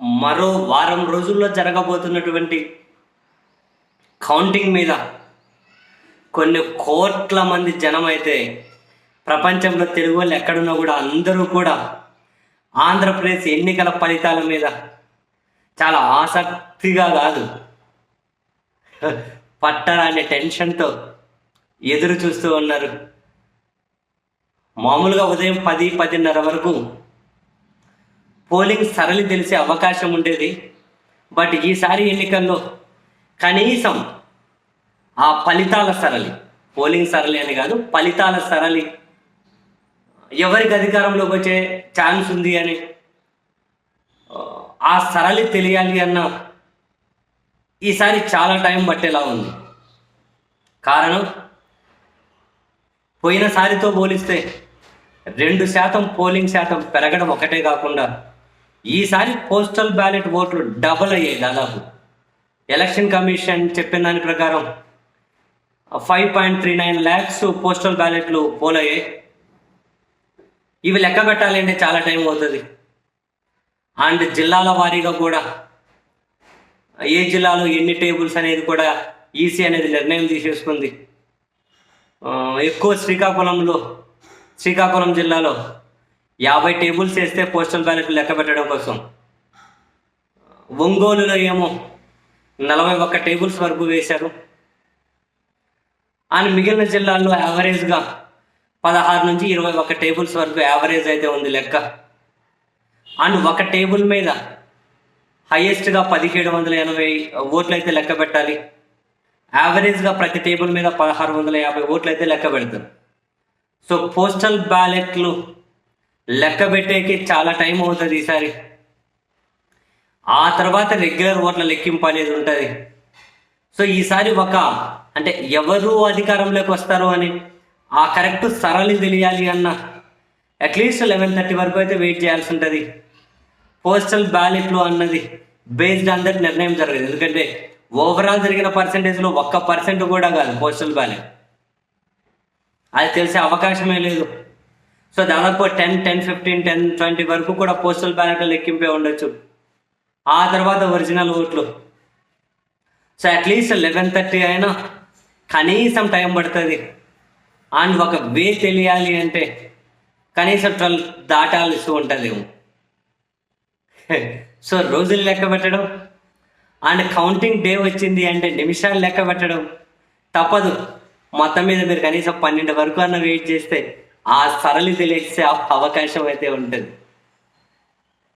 మరో వారం రోజుల్లో జరగబోతున్నటువంటి కౌంటింగ్ మీద కొన్ని కోట్ల మంది జనం అయితే ప్రపంచంలో తెలుగు వాళ్ళు ఎక్కడున్నా కూడా అందరూ కూడా ఆంధ్రప్రదేశ్ ఎన్నికల ఫలితాల మీద చాలా ఆసక్తిగా కాదు. పట్టరాని టెన్షన్తో ఎదురు చూస్తూ ఉన్నారు. మామూలుగా ఉదయం పది పదిన్నర వరకు పోలింగ్ సరళి తెలిసే అవకాశం ఉండేది. బట్ ఈసారి ఎన్నికల్లో కనీసం ఆ ఫలితాల సరళి పోలింగ్ సరళి అని కాదు ఫలితాల సరళి ఎవరికి అధికారంలోకి వచ్చే ఛాన్స్ ఉంది అని ఆ, సరళి తెలియాలి అన్న ఈసారి చాలా టైం పట్టేలా ఉంది. కారణం పోయినసారితో పోలిస్తే రెండు శాతం పోలింగ్ శాతం పెరగడం ఒకటే కాకుండా ఈసారి పోస్టల్ బ్యాలెట్ ఓట్లు డబల్ అయ్యాయి దాదాపు. ఎలక్షన్ కమిషన్ చెప్పిన దాని ప్రకారం five point three nine lakhs postal బ్యాలెట్లు పోలయ్యాయి. ఇవి లెక్క పెట్టాలి అంటే చాలా టైం అవుతుంది. అండ్ జిల్లాల వారీగా కూడా ఏ జిల్లాలో ఎన్ని టేబుల్స్ అనేది కూడా ఈసీ అనేది నిర్ణయం తీసేసుకుంది. ఎక్కువ శ్రీకాకుళంలో శ్రీకాకుళం జిల్లాలో యాభై టేబుల్స్ వేస్తే పోస్టల్ బ్యాలెట్ లెక్క పెట్టడం కోసం. ఒంగోలులో ఏమో నలభై ఒక్క టేబుల్స్ వరకు వేశారు. అండ్ మిగిలిన జిల్లాల్లో యావరేజ్గా పదహారు నుంచి ఇరవై ఒక్క టేబుల్స్ వరకు యావరేజ్ అయితే ఉంది లెక్క. అండ్ ఒక టేబుల్ మీద హైయెస్ట్గా పదిహేడు వందల ఎనభై ఓట్లు అయితే లెక్క పెట్టాలి. యావరేజ్గా ప్రతి టేబుల్ మీద పదహారు వందల యాభై ఓట్లు అయితే లెక్క పెడతారు. సో పోస్టల్ బ్యాలెట్లు లెక్క పెట్టేకి చాలా టైం అవుతుంది ఈసారి. ఆ తర్వాత రెగ్యులర్ ఓట్ల లెక్కింపు అనేది ఉంటుంది. సో ఈసారి ఒక అంటే ఎవరు అధికారంలోకి వస్తారు అని ఆ కరెక్ట్ సరళి తెలియాలి అన్న అట్లీస్ట్ లెవెన్ థర్టీ వరకు అయితే వెయిట్ చేయాల్సి ఉంటుంది. పోస్టల్ బ్యాలెట్లు అన్నది బేస్డ్ ఆన్ దట్ నిర్ణయం జరగదు ఎందుకంటే ఓవరాల్ జరిగిన పర్సంటేజ్లో ఒక్క పర్సెంట్ కూడా కాదు పోస్టల్ బ్యాలెట్ అది తెలిసే అవకాశమే లేదు. సో దాదాపు ten ten fifteen ten twenty వరకు కూడా పోస్టల్ బ్యాలెట్లు లెక్కింపే ఉండొచ్చు. ఆ తర్వాత ఒరిజినల్ ఓట్లు. సో అట్లీస్ట్ లెవెన్ థర్టీ అయినా కనీసం టైం పడుతుంది. అండ్ ఒక వే తెలియాలి అంటే కనీసం ట్వెల్వ్ దాటాల్సి ఉంటుందేమో సో రోజులు లెక్క పెట్టడం. అండ్ కౌంటింగ్ డే వచ్చింది అంటే నిమిషాలు లెక్క పెట్టడం తప్పదు. మొత్తం మీద మీరు కనీసం పన్నెండు వరకు అన్న వెయిట్ చేస్తే ఆ సరళి తెలిసే అవకాశం అయితే ఉంటుంది.